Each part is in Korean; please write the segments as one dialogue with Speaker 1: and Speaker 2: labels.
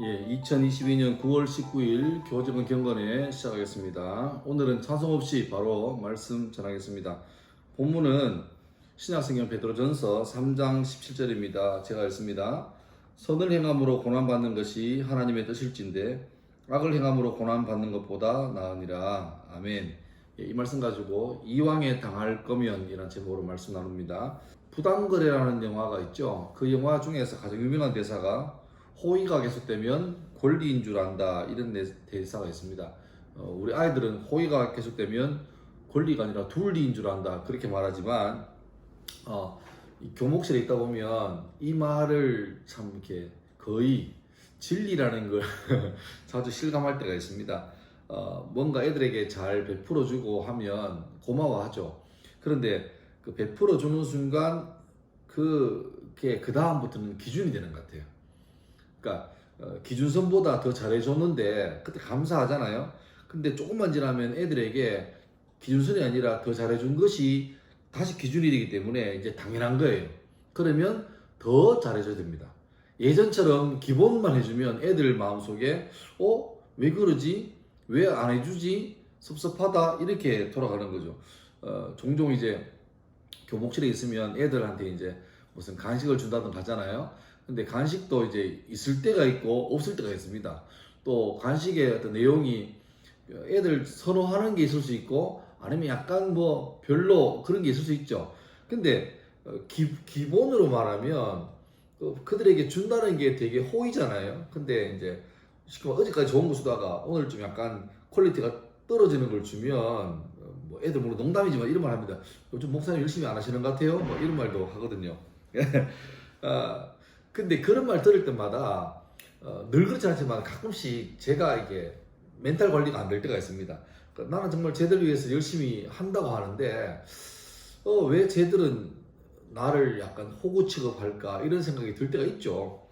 Speaker 1: 예, 2022년 9월 19일 교재본 경건에 시작하겠습니다. 오늘은 찬송 없이 바로 말씀 전하겠습니다. 본문은 신약성경 베드로전서 3장 17절입니다. 제가 읽습니다. 선을 행함으로 고난 받는 것이 하나님의 뜻일진데 악을 행함으로 고난 받는 것보다 나으니라. 아멘. 예, 이 말씀 가지고 이왕에 당할 거면 이라는 제목으로 말씀 나눕니다. 부당거래라는 영화가 있죠. 그 영화 중에서 가장 유명한 대사가 호의가 계속되면 권리인 줄 안다 이런 대- 대사가 있습니다. 어, 우리 아이들은 호의가 계속되면 권리가 아니라 둘리인 줄 안다 그렇게 말하지만 어, 이 교목실에 있다 보면 이 말을 참 이렇게 거의 진리라는 걸 자주 실감할 때가 있습니다. 어, 뭔가 애들에게 잘 베풀어주고 하면 고마워하죠. 그런데 그 베풀어주는 순간 그게 그 다음부터는 기준이 되는 것 같아요. 그러니까 어, 기준선보다 더 잘해줬는데 그때 감사하잖아요. 근데 조금만 지나면 애들에게 기준선이 아니라 더 잘해준 것이 다시 기준이 되기 때문에 이제 당연한 거예요. 그러면 더 잘해줘야 됩니다. 예전처럼 기본만 해주면 애들 마음속에 어? 왜 그러지? 왜 안 해주지? 섭섭하다 이렇게 돌아가는 거죠. 어, 종종 이제 교목실에 있으면 애들한테 이제 무슨 간식을 준다든가 하잖아요. 근데 간식도 이제 있을 때가 있고 없을 때가 있습니다. 또 간식의 어떤 내용이 애들 선호하는 게 있을 수 있고 아니면 약간 뭐 별로 그런 게 있을 수 있죠. 근데 어, 기, 기본으로 말하면 그, 그들에게 준다는 게 되게 호의잖아요. 근데 이제 시끄러 어제까지 좋은 거 주다가 오늘 좀 약간 퀄리티가 떨어지는 걸 주면 어, 뭐 애들 물론 농담이지만 이런 말 합니다. 요즘 목사님 열심히 안 하시는 것 같아요. 뭐 이런 말도 하거든요. 아, 근데 그런 말 들을 때마다 어, 늘 그렇지 않지만 가끔씩 제가 이게 멘탈 관리가 안 될 때가 있습니다. 그러니까 나는 정말 쟤들 위해서 열심히 한다고 하는데 어, 왜 쟤들은 나를 약간 호구 취급할까 이런 생각이 들 때가 있죠.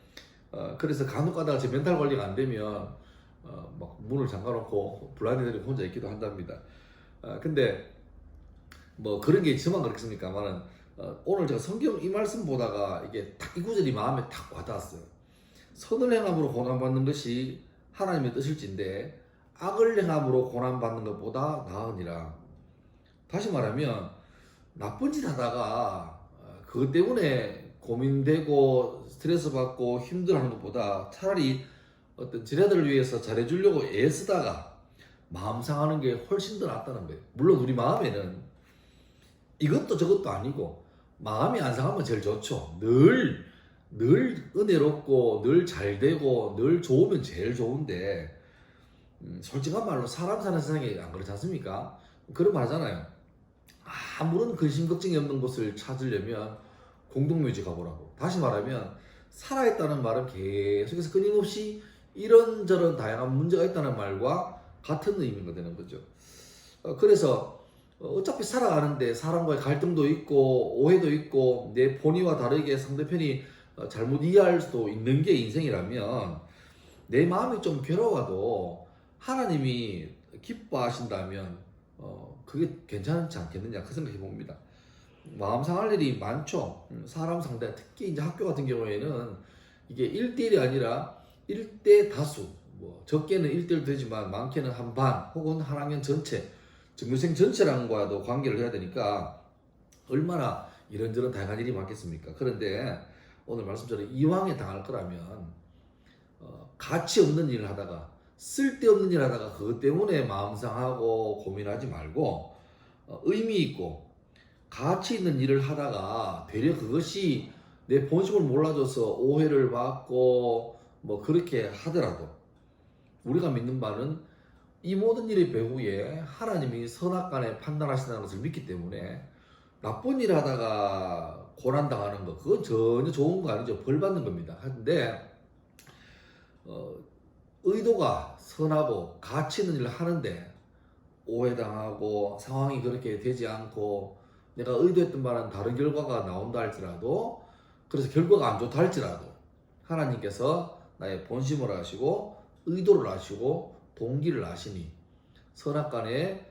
Speaker 1: 어, 그래서 간혹 가다가 제 멘탈 관리가 안 되면 어, 막 문을 잠가놓고 블라인드들이 혼자 있기도 한답니다. 어, 근데 뭐 그런 게 저만 그렇겠습니까만은 어, 오늘 제가 성경 이 말씀 보다가 이게 딱 이 구절이 마음에 탁 와닿았어요. 선을 행함으로 고난받는 것이 하나님의 뜻일진데 악을 행함으로 고난받는 것보다 나으니라. 다시 말하면 나쁜 짓 하다가 어, 그것 때문에 고민되고 스트레스 받고 힘들어하는 것보다 차라리 어떤 지레들을 위해서 잘해주려고 애쓰다가 마음 상하는 게 훨씬 더 낫다는 거예요. 물론 우리 마음에는 이것도 저것도 아니고 마음이 안 상하면 제일 좋죠. 늘, 늘 은혜롭고, 늘 잘 되고, 늘 좋으면 제일 좋은데, 음, 솔직한 말로 사람 사는 세상에 안 그렇지 않습니까? 그런 말 하잖아요. 아무런 근심, 걱정이 없는 곳을 찾으려면 공동묘지 가보라고. 다시 말하면, 살아있다는 말은 계속해서 끊임없이 이런저런 다양한 문제가 있다는 말과 같은 의미가 되는 거죠. 어, 그래서 어, 어차피 살아가는데 사람과의 갈등도 있고 오해도 있고 내 본의와 다르게 상대편이 어, 잘못 이해할 수도 있는 게 인생이라면 내 마음이 좀 괴로워도 하나님이 기뻐하신다면 어, 그게 괜찮지 않겠느냐 그 생각해 봅니다. 마음 상할 일이 많죠. 음, 사람 상대 특히 이제 학교 같은 경우에는 이게 1대1이 아니라 1대 다수 뭐 적게는 1대1 되지만 많게는 한 반 혹은 한 학년 전체 전교생 전체랑과도 관계를 해야 되니까 얼마나 이런저런 다양한 일이 많겠습니까? 그런데 오늘 말씀처럼 이왕에 당할 거라면 어, 가치 없는 일을 하다가 쓸데없는 일을 하다가 그것 때문에 마음 상하고 고민하지 말고 어, 의미 있고 가치 있는 일을 하다가 되려 그것이 내 본심을 몰라줘서 오해를 받고 뭐 그렇게 하더라도 우리가 믿는 바는 이 모든 일의 배후에 하나님이 선악간에 판단하신다는 것을 믿기 때문에 나쁜 일 하다가 고난당하는 거 그건 전혀 좋은 거 아니죠. 벌 받는 겁니다. 근데 어, 의도가 선하고 가치 있는 일을 하는데 오해당하고 상황이 그렇게 되지 않고 내가 의도했던 바는 다른 결과가 나온다 할지라도 그래서 결과가 안 좋다 할지라도 하나님께서 나의 본심을 아시고 의도를 아시고 동기를 아시니 선악 간에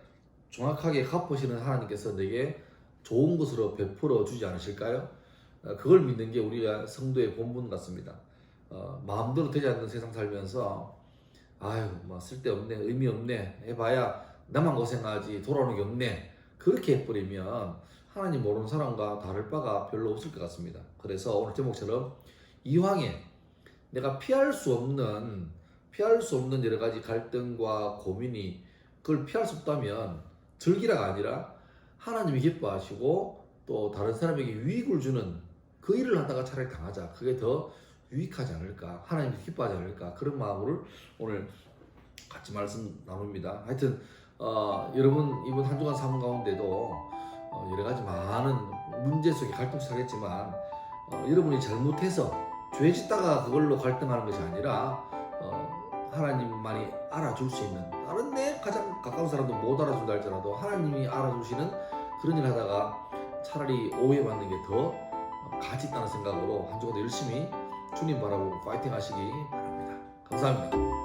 Speaker 1: 정확하게 갚으시는 하나님께서 내게 좋은 것으로 베풀어 주지 않으실까요? 어, 그걸 믿는 게 우리가 성도의 본분 같습니다. 어, 마음대로 되지 않는 세상 살면서 아유 뭐 쓸데없네 의미 없네 해봐야 나만 고생하지 돌아오는 게 없네 그렇게 해버리면 하나님 모르는 사람과 다를 바가 별로 없을 것 같습니다. 그래서 오늘 제목처럼 이왕에 내가 피할 수 없는 피할 수 없는 여러 가지 갈등과 고민이 그걸 피할 수 없다면 즐기라가 아니라 하나님이 기뻐하시고 또 다른 사람에게 유익을 주는 그 일을 하다가 차라리 당하자. 그게 더 유익하지 않을까. 하나님이 기뻐하지 않을까. 그런 마음으로 오늘 같이 말씀 나눕니다. 하여튼 어, 여러분 이번 한 주간 삶 가운데도 어, 여러 가지 많은 문제 속에 갈등 사겠지만 어, 여러분이 잘못해서 죄 짓다가 그걸로 갈등하는 것이 아니라 어, 하나님만이 알아줄 수 있는 다른 내 가장 가까운 사람도 못 알아준다 할지라도 하나님이 알아주시는 그런 일 하다가 차라리 오해받는 게 더 가치 있다는 생각으로 한 주간 열심히 주님 바라보고 파이팅 하시기 바랍니다. 감사합니다.